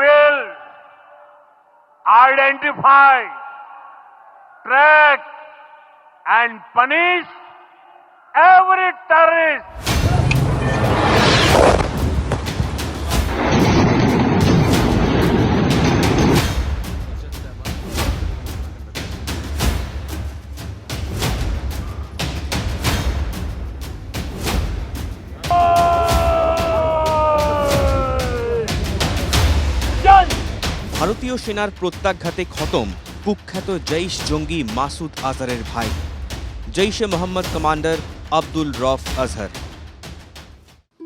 will identify, track, and punish every terrorist ভারতীয় সেনার প্রত্যাঘাতে খতম কুখ্যাত জৈশ জঙ্গি মাসুদ আজহারের ভাই। জৈশে মোহাম্মদ কমান্ডার আব্দুল রফ আজহার।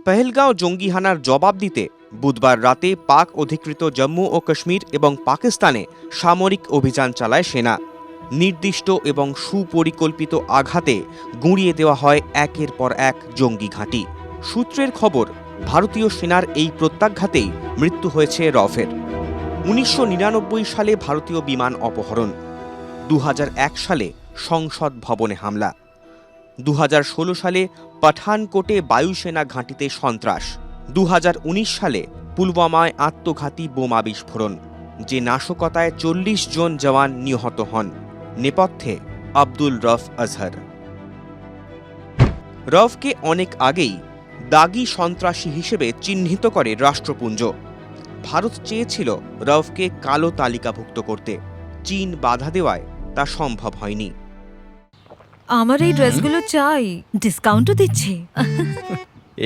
পেহেলগাঁও জঙ্গি হানার জবাব দিতে বুধবার রাতে পাক অধিকৃত জম্মু ও কাশ্মীর এবং পাকিস্তানে সামরিক অভিযান চালায় সেনা। নির্দিষ্ট এবং সুপরিকল্পিত আঘাতে গুঁড়িয়ে দেওয়া হয় একের পর এক জঙ্গি ঘাঁটি। সূত্রের খবর, ভারতীয় সেনার এই প্রত্যাঘাতেই মৃত্যু হয়েছে রফের। উনিশশো নিরানব্বই সালে ভারতীয় বিমান অপহরণ। দু হাজার এক সালে সংসদ ভবনে হামলা। দু হাজার ষোলো সালে পাঠানকোটে বায়ুসেনা ঘাঁটিতে সন্ত্রাস। দু হাজার উনিশ সালে পুলওয়ামায় আত্মঘাতী বোমা বিস্ফোরণ, যে নাশকতায় চল্লিশ জন জওয়ান নিহত হন। নেপথ্যে আব্দুল রফ আজহার। রফকে অনেক আগেই দাগি সন্ত্রাসী হিসেবে চিহ্নিত করে রাষ্ট্রপুঞ্জ। ভারত চেয়েছিল রফকে কালো তালিকাভুক্ত করতে। চীন বাধা দেওয়ায় তা সম্ভব হয়নি। আমার এই ড্রেসগুলো চাই। ডিসকাউন্টও দিচ্ছে।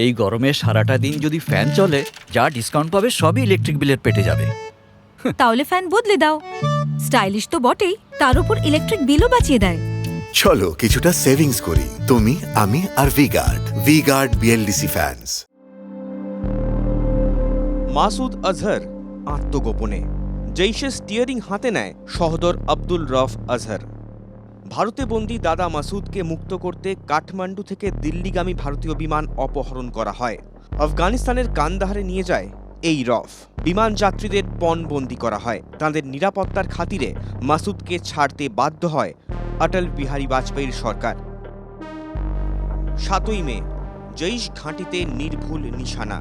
এই গরমে সারাটা দিন যদি ফ্যান চলে যা ডিসকাউন্ট পাবে সবই ইলেকট্রিক বিলের পেটে যাবে। তাহলে ফ্যান বদলে দাও। স্টাইলিশ তো বটেই তার উপর ইলেকট্রিক বিলও বাঁচিয়ে দেয়। চলো কিছুটা সেভিংস করি। তুমি আমি আর V guard V Guard V Guard BLDC fans Masood Azhar আত্মগোপনে। জৈশে স্টিয়ারিং হাতে নেয় সহদর আব্দুল রফ আজহার। ভারতে বন্দি দাদা মাসুদকে মুক্ত করতে কাঠমান্ডু থেকে দিল্লিগামী ভারতীয় বিমান অপহরণ করা হয়। আফগানিস্তানের কান্দাহারে নিয়ে যায় এই রফ। বিমান যাত্রীদের পণবন্দি করা হয়। তাদের নিরাপত্তার খাতিরে মাসুদকে ছাড়তে বাধ্য হয় অটল বিহারী বাজপেয়ীর সরকার। সাতই মে জৈশ ঘাঁটিতে নির্ভুল নিশানা।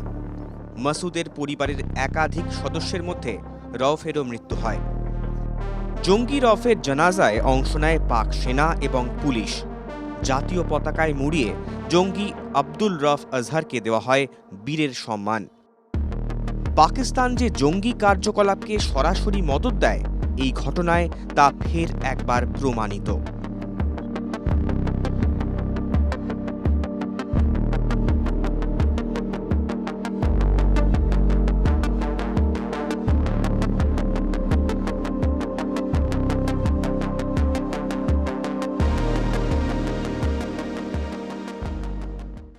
মাসুদের পরিবারের একাধিক সদস্যের মধ্যে রফেরও মৃত্যু হয়। জঙ্গি রফের জানাজায় অংশ নেয় পাক সেনা এবং পুলিশ। জাতীয় পতাকায় মুড়িয়ে জঙ্গি আব্দুল রফ আজহারকে দেওয়া হয় বীরের সম্মান। পাকিস্তান যে জঙ্গি কার্যকলাপকে সরাসরি মদত দেয়, এই ঘটনায় তা ফের একবার প্রমাণিত।